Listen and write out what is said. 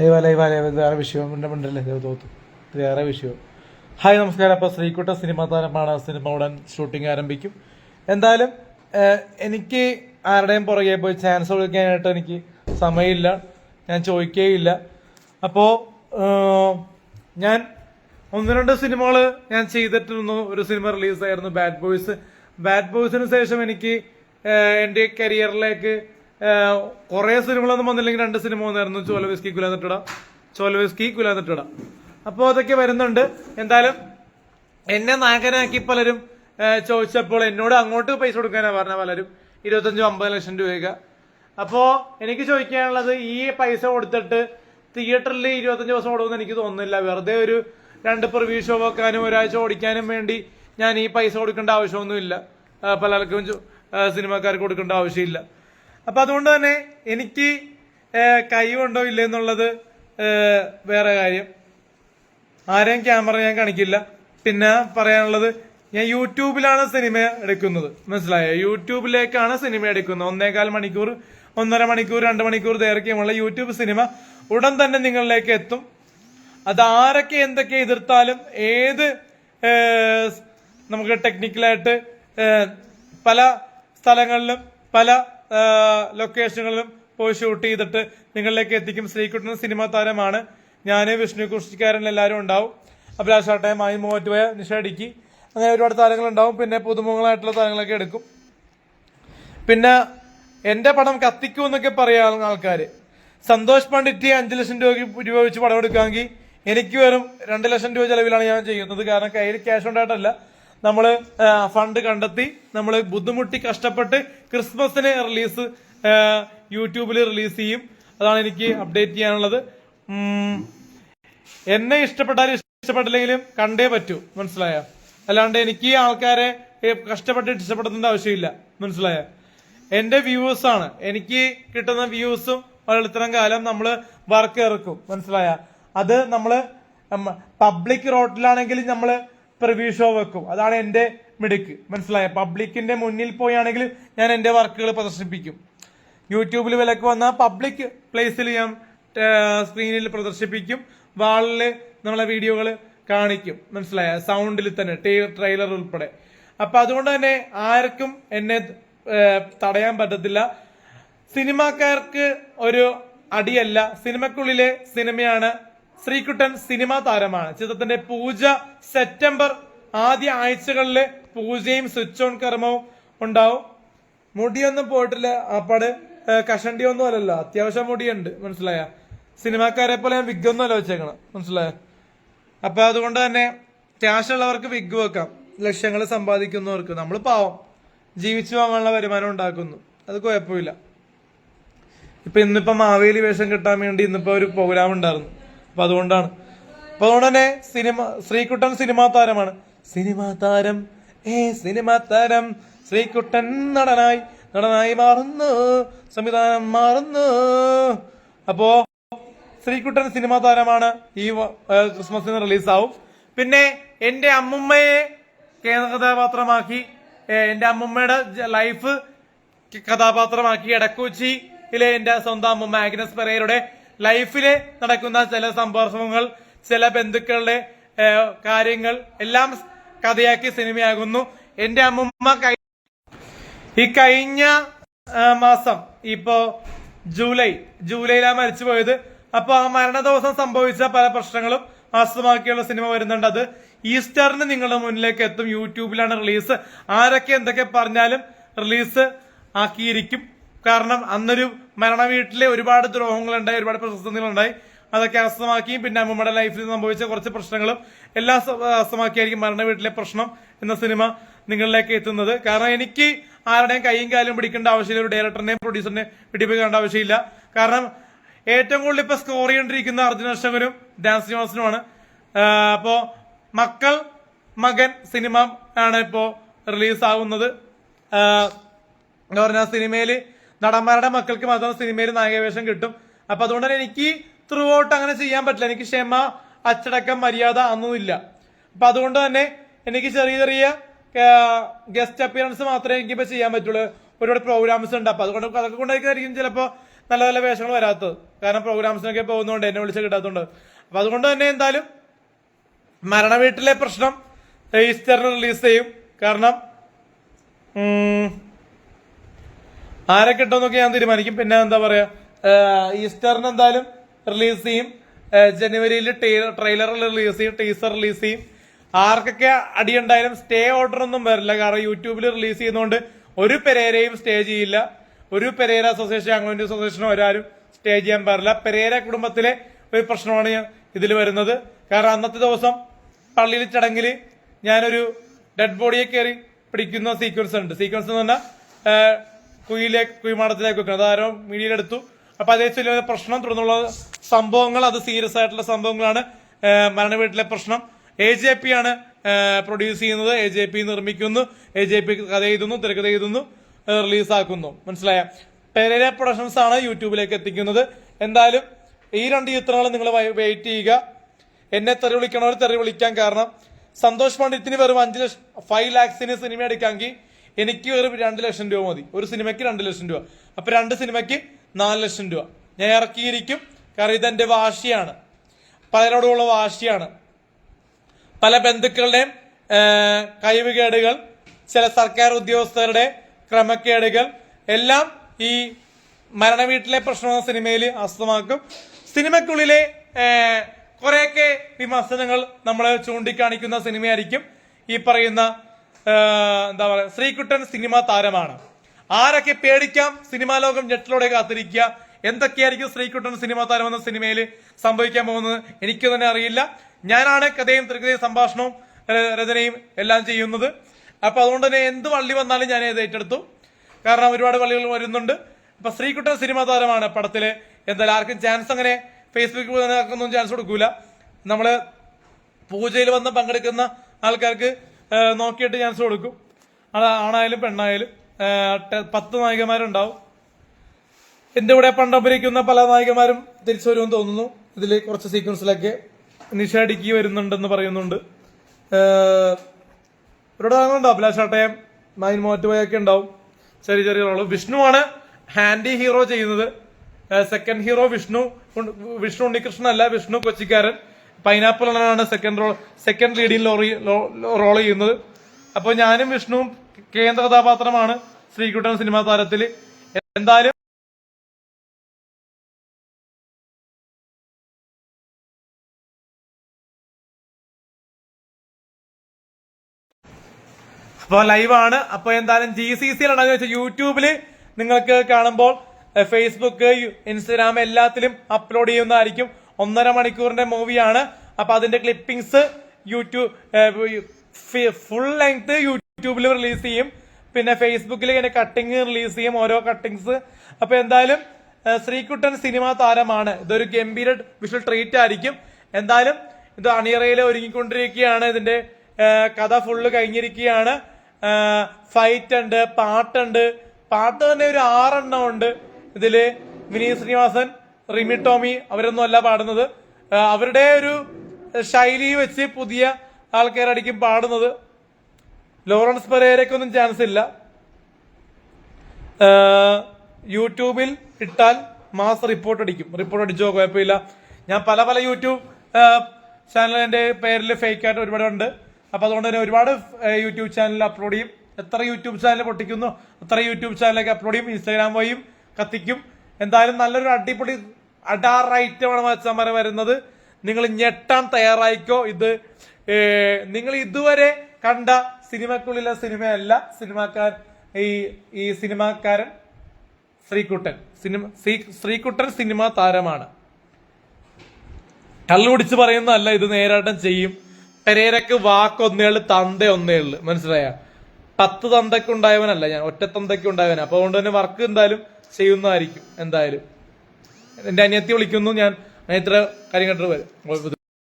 ലൈവ ലൈവ ലൈവ. വേറെ വിഷയം ഇത് തോത്തു. വേറെ വിഷയം. ഹായ് നമസ്കാരം. അപ്പോൾ ശ്രീകുട്ട സിനിമ താരമാണ്. സിനിമ ഉടൻ ഷൂട്ടിംഗ് ആരംഭിക്കും. എന്തായാലും എനിക്ക് ആരുടെയും പുറകെ പോയി ചാൻസ് കൊടുക്കാനായിട്ട് എനിക്ക് സമയമില്ല. ഞാൻ ചോദിക്കുകയില്ല അപ്പോൾ ഞാൻ ഒന്ന് രണ്ട് സിനിമകൾ ഞാൻ ചെയ്തിട്ടിരുന്നു. ഒരു സിനിമ റിലീസായിരുന്നു ബാഡ് ബോയ്സ് ബാഡ് ബോയ്സിന് ശേഷം എനിക്ക് എന്റെ കരിയറിലേക്ക് കുറെ സിനിമകളൊന്നും വന്നില്ലെങ്കിൽ രണ്ട് സിനിമ വന്നായിരുന്നു. ചോലവിസ്കി കുലാന്നിട്ടട. ചോലവിസ്കി കുലാന്നിട്ടട. അപ്പോൾ അതൊക്കെ വരുന്നുണ്ട്. എന്തായാലും എന്നെ നായകനാക്കി പലരും ചോദിച്ചപ്പോൾ എന്നോട് അങ്ങോട്ട് പൈസ കൊടുക്കാനാ പറഞ്ഞ പലരും. ഇരുപത്തഞ്ചും അമ്പത് ലക്ഷം രൂപയൊക്കെ. അപ്പോ എനിക്ക് ചോദിക്കാനുള്ളത് ഈ പൈസ കൊടുത്തിട്ട് തിയേറ്ററിൽ ഇരുപത്തഞ്ച് ദിവസം ഓടുമെന്ന് എനിക്ക് തോന്നുന്നില്ല. വെറുതെ ഒരു രണ്ട് പ്രിവ്യൂ ഷോ വെക്കാനും ഒരാഴ്ച ഓടിക്കാനും വേണ്ടി ഞാൻ ഈ പൈസ കൊടുക്കേണ്ട ആവശ്യമൊന്നുമില്ല. പലർക്കും സിനിമാക്കാർക്ക് കൊടുക്കേണ്ട ആവശ്യമില്ല. അപ്പൊ അതുകൊണ്ട് തന്നെ എനിക്ക് കൈവുണ്ടോ ഇല്ല എന്നുള്ളത് വേറെ കാര്യം. ആരെയും ക്യാമറ ഞാൻ കാണിക്കില്ല. പിന്നെ പറയാനുള്ളത് ഞാൻ യൂട്യൂബിലാണ് സിനിമ എടുക്കുന്നത്. മനസ്സിലായോ? യൂട്യൂബിലേക്കാണ് സിനിമ എടുക്കുന്നത്. ഒന്നേകാൽ മണിക്കൂർ ഒന്നര മണിക്കൂർ രണ്ട് മണിക്കൂർ ദൈർഘ്യമുള്ള യൂട്യൂബ് സിനിമ ഉടൻ തന്നെ നിങ്ങളിലേക്ക് എത്തും. അത് ആരൊക്കെ എന്തൊക്കെ എതിർത്താലും ഏത് നമുക്ക് ടെക്നിക്കലായിട്ട് പല സ്ഥലങ്ങളിലും പല ലൊക്കേഷനുകളിലും പോയി ഷൂട്ട് ചെയ്തിട്ട് നിങ്ങളിലേക്ക് എത്തിക്കും. ശ്രീകുട്ടൻ സിനിമാ താരമാണ്. ഞാൻ വിഷ്ണു കുഷിക്കാരൻ എല്ലാവരും ഉണ്ടാവും. അഭിലാഷാട്ടയം മായി മോറ്റുപോയ നിഷ ഇടുക്കി അങ്ങനെ ഒരുപാട് താരങ്ങളുണ്ടാവും പിന്നെ പുതുമുഖങ്ങളായിട്ടുള്ള താരങ്ങളൊക്കെ എടുക്കും. പിന്നെ എന്റെ പടം കത്തിക്കും എന്നൊക്കെ പറയാവുന്ന ആൾക്കാര്. സന്തോഷ് പണ്ഡിറ്റ് അഞ്ചു ലക്ഷം രൂപ രൂപ വെച്ച് പടം എടുക്കാമെങ്കിൽ എനിക്ക് വെറും രണ്ട് ലക്ഷം രൂപ ചെലവിലാണ് ഞാൻ ചെയ്യുന്നത്. കാരണം കയ്യിൽ ക്യാഷ് ഉണ്ടായിട്ടല്ല. നമ്മൾ ഫണ്ട് കണ്ടെത്തി നമ്മൾ ബുദ്ധിമുട്ടി കഷ്ടപ്പെട്ട് ക്രിസ്മസിന് റിലീസ് യൂട്യൂബിൽ റിലീസ് ചെയ്യും. അതാണ് എനിക്ക് അപ്ഡേറ്റ് ചെയ്യാനുള്ളത്. എന്നെ ഇഷ്ടപ്പെട്ടാലും ഇഷ്ടപ്പെട്ടില്ലെങ്കിലും കണ്ടേ പറ്റൂ. മനസ്സിലായ? അല്ലാണ്ട് എനിക്ക് ആൾക്കാരെ കഷ്ടപ്പെട്ടിട്ട് ഇഷ്ടപ്പെടുത്തേണ്ട ആവശ്യമില്ല. മനസ്സിലായ? എന്റെ വ്യൂസ് ആണ്. എനിക്ക് കിട്ടുന്ന വ്യൂസും ഇത്രയും കാലം നമ്മൾ വർക്ക് ഇറക്കും. മനസ്സിലായ? അത് നമ്മൾ പബ്ലിക് റോഡിലാണെങ്കിൽ നമ്മൾ പ്രിവ്യൂ വെക്കും. അതാണ് എന്റെ മിടുക്ക്. മനസ്സിലായ? പബ്ലിക്കിന്റെ മുന്നിൽ പോയാണെങ്കിൽ ഞാൻ എന്റെ വർക്കുകൾ പ്രദർശിപ്പിക്കും. യൂട്യൂബിൽ വിലക്ക് വന്ന പബ്ലിക് പ്ലേസിൽ ഞാൻ സ്ക്രീനിൽ പ്രദർശിപ്പിക്കും. വാളിൽ നമ്മളെ വീഡിയോകൾ കാണിക്കും. മനസ്സിലായ? സൗണ്ടിൽ തന്നെ ട്രെയിലർ ഉൾപ്പെടെ. അപ്പൊ അതുകൊണ്ട് തന്നെ ആർക്കും എന്നെ തടയാൻ പറ്റത്തില്ല. സിനിമാക്കാർക്ക് ഒരു അടിയല്ല. സിനിമക്കുള്ളിലെ സിനിമയാണ് ശ്രീകുട്ടൻ സിനിമാ താരമാണ്. ചിത്രത്തിന്റെ പൂജ സെപ്റ്റംബർ ആദ്യ ആഴ്ചകളിൽ പൂജയും സ്വിച്ച് ഓൺ കർമ്മവും ഉണ്ടാവും. മുടിയൊന്നും പോയിട്ടില്ല. അപ്പാട് കഷണ്ടി ഒന്നും അല്ലല്ലോ. അത്യാവശ്യം മുടിയുണ്ട്. മനസ്സിലായ? സിനിമാക്കാരെ പോലെ ഞാൻ വിഗ് ഒന്നും അല്ല വെച്ചേക്കണം മനസ്സിലായ? അപ്പൊ അതുകൊണ്ട് തന്നെ ക്യാഷ് ഉള്ളവർക്ക് വിഗ് വെക്കാം. ലക്ഷ്യങ്ങൾ സമ്പാദിക്കുന്നവർക്ക്. നമ്മൾ പാവം. ജീവിച്ചു പോകാനുള്ള വരുമാനം ഉണ്ടാക്കുന്നു. അത് കുഴപ്പമില്ല. ഇപ്പൊ ഇന്നിപ്പം മാവേലി വേഷം കിട്ടാൻ വേണ്ടി ഇന്നിപ്പോ ഒരു പ്രോഗ്രാം ഉണ്ടായിരുന്നു. അപ്പൊ അതുകൊണ്ടാണ്. അപ്പൊ അതുകൊണ്ട് തന്നെ സിനിമ ശ്രീകുട്ടൻ സിനിമാ താരമാണ്. സിനിമാ താരം ഏ സിനിമാ താരം ശ്രീകുട്ടൻ നടനായി നടനായി മാറുന്നു സംവിധാനം മാറുന്നു. അപ്പോ ശ്രീകുട്ടൻ സിനിമാ താരമാണ് ഈ ക്രിസ്മസിന് റിലീസാവും. പിന്നെ എന്റെ അമ്മുമ്മയെ കേന്ദ്ര കഥാപാത്രമാക്കി എന്റെ അമ്മുമ്മയുടെ ലൈഫ് കഥാപാത്രമാക്കി എടക്കൂച്ചിയിലെ എന്റെ സ്വന്തം അമ്മുമ്മ ആഗ്നസ് പെരേരയുടെ ലൈഫിലെ നടക്കുന്ന ചില സംഭവങ്ങൾ ചില ബന്ധുക്കളുടെ കാര്യങ്ങൾ എല്ലാം കഥയാക്കി സിനിമയാകുന്നു. എന്റെ അമ്മുമ്മ ഈ കഴിഞ്ഞ മാസം ഇപ്പോ ജൂലൈ ജൂലൈയിലാണ് മരിച്ചു പോയത് അപ്പോൾ ആ മരണ ദിവസം സംഭവിച്ച പല പ്രശ്നങ്ങളും ആസ്തമാക്കിയുള്ള സിനിമ വരുന്നുണ്ട് അത്. ഈസ്റ്ററിന് നിങ്ങളുടെ മുന്നിലേക്ക് എത്തും. യൂട്യൂബിലാണ് റിലീസ്. ആരൊക്കെ എന്തൊക്കെ പറഞ്ഞാലും റിലീസ് ആക്കിയിരിക്കും. കാരണം അന്നൊരു മരണ വീട്ടിലെ ഒരുപാട് ദ്രോഹങ്ങളുണ്ടായി ഒരുപാട് പ്രതിസന്ധികളുണ്ടായി അതൊക്കെ അസ്തമാക്കിയും പിന്നെ അമ്മമ്മയുടെ ലൈഫിൽ സംഭവിച്ച കുറച്ച് പ്രശ്നങ്ങളും എല്ലാം അസ്തമാക്കിയായിരിക്കും മരണ വീട്ടിലെ പ്രശ്നം എന്ന സിനിമ നിങ്ങളിലേക്ക് എത്തുന്നത്. കാരണം എനിക്ക് ആരുടെയും കൈയും കാലും പിടിക്കേണ്ട ആവശ്യമില്ല. ഒരു ഡയറക്ടറിനെയും പ്രൊഡ്യൂസറിനെയും പിടിപ്പിക്കേണ്ട ആവശ്യമില്ല. കാരണം ഏറ്റവും കൂടുതൽ ഇപ്പൊ സ്കോർ ചെയ്യേണ്ടിരിക്കുന്ന അർജുന അശോകനും ഡാൻസ് ശ്രീനിവാസനുമാണ്. അപ്പോ മക്കൾ മകൻ സിനിമ ആണ് ഇപ്പോ റിലീസ് ആവുന്നത്. എന്ന് പറഞ്ഞാൽ സിനിമയിൽ നടന്മാരുടെ മക്കൾക്ക് മാത്രം സിനിമയിൽ നായകവേഷം കിട്ടും. അപ്പൊ അതുകൊണ്ട് തന്നെ എനിക്ക് ത്രൂ ഔട്ട് അങ്ങനെ ചെയ്യാൻ പറ്റില്ല. എനിക്ക് ക്ഷമ അച്ചടക്കം മര്യാദ ഒന്നുമില്ല അപ്പൊ അതുകൊണ്ട് തന്നെ എനിക്ക് ചെറിയ ചെറിയ ഗസ്റ്റ് അപ്പിയറൻസ് മാത്രമേ എനിക്ക് ഇപ്പൊ ചെയ്യാൻ പറ്റുള്ളൂ. ഒരുപാട് പ്രോഗ്രാംസ് ഉണ്ട്. അപ്പൊ അതുകൊണ്ട് അതൊക്കെ കൊണ്ടായിരിക്കും ചിലപ്പോ നല്ല നല്ല വേഷങ്ങൾ വരാത്തത്. കാരണം പ്രോഗ്രാംസിനൊക്കെ പോകുന്നതുകൊണ്ട് എന്നെ വിളിച്ച് കിട്ടാത്തതുകൊണ്ട്. അപ്പൊ അതുകൊണ്ട് തന്നെ എന്തായാലും മരണ വീട്ടിലെ പ്രശ്നം ഈസ്റ്ററിന് റിലീസ് ചെയ്യും. കാരണം ആരെ ഞാൻ തീരുമാനിക്കും. പിന്നെ എന്താ പറയാ ഈസ്റ്ററിന് എന്തായാലും റിലീസ് ചെയ്യും. ജനുവരിയിൽ ട്രെയിലർ റിലീസ് ചെയ്യും ടീസർ റിലീസ് ചെയ്യും. ആർക്കൊക്കെ അടിയുണ്ടായാലും സ്റ്റേ ഓർഡർ ഒന്നും വരില്ല. കാരണം യൂട്യൂബിൽ റിലീസ് ചെയ്യുന്നതുകൊണ്ട് ഒരു പെരേരയും സ്റ്റേ ചെയ്യില്ല. ഒരു പെരേര അസോസിയേഷൻ ആംഗ്ലോ അസോസിയേഷനോ ഒരാരും സ്റ്റേ ചെയ്യാൻ പാടില്ല. പെരേര കുടുംബത്തിലെ ഒരു പ്രശ്നമാണ് ഇതിൽ വരുന്നത്. കാരണം അന്നത്തെ ദിവസം പള്ളിയിൽ ചടങ്ങിൽ ഞാനൊരു ഡെഡ് ബോഡിയെ കയറി പിടിക്കുന്ന സീക്വൻസ് ഉണ്ട്. സീക്വൻസ് എന്ന് പറഞ്ഞാൽ കുയിലേക്ക് കുയിമാടത്തിലേക്ക് വെക്കുന്നത് അതാരോ മീഡിയയിലെടുത്തു അപ്പൊ അതേ ചൊല്ലിയ പ്രശ്നം തുടർന്നുള്ള സംഭവങ്ങൾ അത് സീരിയസ് ആയിട്ടുള്ള സംഭവങ്ങളാണ് മരണ വീട്ടിലെ പ്രശ്നം. എ ജെ പി ആണ് പ്രൊഡ്യൂസ് ചെയ്യുന്നത്. എ ജെ പി നിർമ്മിക്കുന്നു. എ ജെ പി കഥ എഴുതുന്നു തിരക്കഥ എഴുതുന്നു റിലീസാക്കുന്നു. മനസ്സിലായ? പെരേര പ്രൊഡക്ഷൻസ് ആണ് യൂട്യൂബിലേക്ക് എത്തിക്കുന്നത്. എന്തായാലും ഈ രണ്ട് ചിത്രങ്ങൾ നിങ്ങൾ വെയിറ്റ് ചെയ്യുക. എന്നെ തെറി വിളിക്കണവർ തെറി വിളിക്കാൻ കാരണം സന്തോഷ് പണ്ഡിറ്റിന് വെറും അഞ്ച് ലക്ഷം ഫൈവ് ലാക്സിന് സിനിമ എടുക്കാമെങ്കിൽ എനിക്ക് വെറും രണ്ട് ലക്ഷം രൂപ മതി. ഒരു സിനിമയ്ക്ക് രണ്ട് ലക്ഷം രൂപ. അപ്പൊ രണ്ട് സിനിമയ്ക്ക് നാല് ലക്ഷം രൂപ. ഞാൻ ഇറക്കിയിരിക്കും. കാരണം ഇതെന്റെ വാശിയാണ്. പലരോടുമുള്ള വാശിയാണ്. പല ബന്ധുക്കളുടെയും കഴിവുകേടുകൾ ചില സർക്കാർ ഉദ്യോഗസ്ഥരുടെ ക്രമക്കേടുകൾ എല്ലാം ഈ മരണ വീട്ടിലെ പ്രശ്നം സിനിമയിൽ അസ്തമാക്കും. സിനിമക്കുള്ളിലെ കുറെയൊക്കെ വിമർശനങ്ങൾ നമ്മൾ ചൂണ്ടിക്കാണിക്കുന്ന സിനിമയായിരിക്കും ഈ പറയുന്ന എന്താ പറയുക ശ്രീകുട്ടൻ സിനിമ താരമാണ്. ആരൊക്കെ പേടിക്കാം? സിനിമാ ലോകം ഞെട്ടിലൂടെ കാത്തിരിക്കുക. എന്തൊക്കെയായിരിക്കും ശ്രീകുട്ടൻ സിനിമ താരം എന്ന സിനിമയിൽ സംഭവിക്കാൻ പോകുന്നത്? എനിക്ക് തന്നെ അറിയില്ല. ഞാനാണ് കഥയും തിരക്കഥയും സംഭാഷണവും രചനയും എല്ലാം ചെയ്യുന്നത്. അപ്പൊ അതുകൊണ്ട് തന്നെ എന്ത് വള്ളി വന്നാലും ഞാൻ ഇത് ഏറ്റെടുത്തു. കാരണം ഒരുപാട് വള്ളികൾ വരുന്നുണ്ട്. അപ്പൊ ശ്രീകുട്ടൻ സിനിമ താരമാണ് പടത്തിൽ. എന്തായാലും ആർക്കും ചാൻസ് അങ്ങനെ ഫേസ്ബുക്കിൽ ഒന്നും ചാൻസ് കൊടുക്കൂല. നമ്മൾ പൂജയിൽ വന്ന് പങ്കെടുക്കുന്ന ആൾക്കാർക്ക് നോക്കിയിട്ട് ചാൻസ് കൊടുക്കും അത് ആണായാലും പെണ്ണായാലും. പത്ത് നായികമാരുണ്ടാവും. എന്റെ കൂടെ പണ്ട് പല നായികമാരും തിരിച്ചു വരുമെന്ന് തോന്നുന്നു. ഇതിൽ കുറച്ച് സീക്വൻസിലൊക്കെ നിഷ വരുന്നുണ്ടെന്ന് പറയുന്നുണ്ട്. ഇവരുടെ ആളുകളുണ്ട് അഭിലാഷാട്ടയം മൈൻ മോറ്റുപോയൊക്കെ ഉണ്ടാവും. ചെറിയ ചെറിയ റോൾ വിഷ്ണുവാണ് ഹാൻഡി ഹീറോ ചെയ്യുന്നത്. സെക്കൻഡ് ഹീറോ വിഷ്ണു വിഷ്ണു ഉണ്ണികൃഷ്ണൻ അല്ല വിഷ്ണു കൊച്ചിക്കാരൻ. പൈനാപ്പിൾ ആണ് സെക്കൻഡ് റോൾ സെക്കൻഡ് ലീഡിൽ റോൾ ചെയ്യുന്നത്. അപ്പൊ ഞാനും വിഷ്ണുവും കേന്ദ്ര കഥാപാത്രമാണ് ശ്രീകുട്ടൻ സിനിമാ താരത്തിൽ എന്തായാലും അപ്പൊ ലൈവാണ് അപ്പൊ എന്തായാലും ജി സി സി ഉണ്ടെന്ന് വെച്ചാൽ യൂട്യൂബിൽ നിങ്ങൾക്ക് കാണുമ്പോൾ ഫേസ്ബുക്ക് ഇൻസ്റ്റഗ്രാം എല്ലാത്തിലും അപ്ലോഡ് ചെയ്യുന്നതായിരിക്കും. ഒന്നര മണിക്കൂറിന്റെ മൂവിയാണ്. അപ്പൊ അതിന്റെ ക്ലിപ്പിംഗ്സ് യൂട്യൂബ് ഫുൾ ലെങ്ത് യൂട്യൂബിൽ റിലീസ് ചെയ്യും. പിന്നെ ഫേസ്ബുക്കിൽ ഇങ്ങനെ കട്ടിങ് റിലീസ് ചെയ്യും ഓരോ കട്ടിങ്സ് അപ്പൊ എന്തായാലും ശ്രീകുട്ടൻ സിനിമാ താരമാണ്. ഇതൊരു ഗംഭീര വിഷ്വൽ ട്രീറ്റ് ആയിരിക്കും. എന്തായാലും ഇത് അണിയറയിൽ ഒരുങ്ങിക്കൊണ്ടിരിക്കുകയാണ്. ഇതിന്റെ കഥ ഫുള്ള് കഴിഞ്ഞിരിക്കുകയാണ്. ഫൈറ്റ് ഉണ്ട് പാട്ടുണ്ട്. പാട്ട് തന്നെ ഒരു ആറെണ്ണം ഉണ്ട് ഇതിൽ. വിനീത് ശ്രീനിവാസൻ റിമി ടോമി അവരൊന്നും അല്ല പാടുന്നത്. അവരുടെ ഒരു ശൈലി വെച്ച് പുതിയ ആൾക്കാരായിരിക്കും പാടുന്നത്. ലോറൻസ് പെരേരയ്ക്കൊന്നും ചാൻസ് ഇല്ല. യൂട്യൂബിൽ ഇട്ടാൽ മാസ് റിപ്പോർട്ട് അടിക്കും. റിപ്പോർട്ട് അടിച്ചോ കുഴപ്പമില്ല. ഞാൻ പല പല യൂട്യൂബ് ചാനലിന്റെ പേരിൽ ഫേക്ക് ആയിട്ട് ഒരുപാട് ഉണ്ട് അപ്പൊ അതുകൊണ്ട് തന്നെ ഒരുപാട് യൂട്യൂബ് ചാനലിൽ അപ്ലോഡ് ചെയ്യും. എത്ര യൂട്യൂബ് ചാനൽ പൊട്ടിക്കുന്നു അത്ര യൂട്യൂബ് ചാനലൊക്കെ അപ്ലോഡ് ചെയ്യും. ഇൻസ്റ്റാഗ്രാം വഴിയും കത്തിക്കും. എന്തായാലും നല്ലൊരു അടിപൊളി ഐറ്റമാണ് മത്സരം വരുന്നത്. നിങ്ങൾ ഞെട്ടാൻ തയ്യാറായിക്കോ? ഇത് നിങ്ങൾ ഇതുവരെ കണ്ട സിനിമക്കുള്ളിലെ സിനിമയല്ല സിനിമാക്കാർ ഈ ഈ സിനിമാക്കാരൻ ശ്രീകുട്ടൻ. സിനിമ ശ്രീ- ശ്രീകുട്ടൻ സിനിമാ താരമാണ്. കള്ളുപിടിച്ച് പറയുന്നതല്ല ഇത് നേരാട്ടം ചെയ്യും. പെരേരക്ക് വാക്കൊന്നേൾ തന്ത ഒന്നേൾ മനസ്സിലായ? പത്ത് തന്തക്കുണ്ടായവനല്ല ഞാൻ ഒറ്റ തന്തക്കുണ്ടായവനാണ് അപ്പൊ അതുകൊണ്ട് തന്നെ വർക്ക് എന്തായാലും ചെയ്യുന്നതായിരിക്കും എന്തായാലും. എന്റെ അനിയത്തി വിളിക്കുന്നു ഞാൻ അനിയത്ര കാര്യം കണ്ടിട്ട് വരും.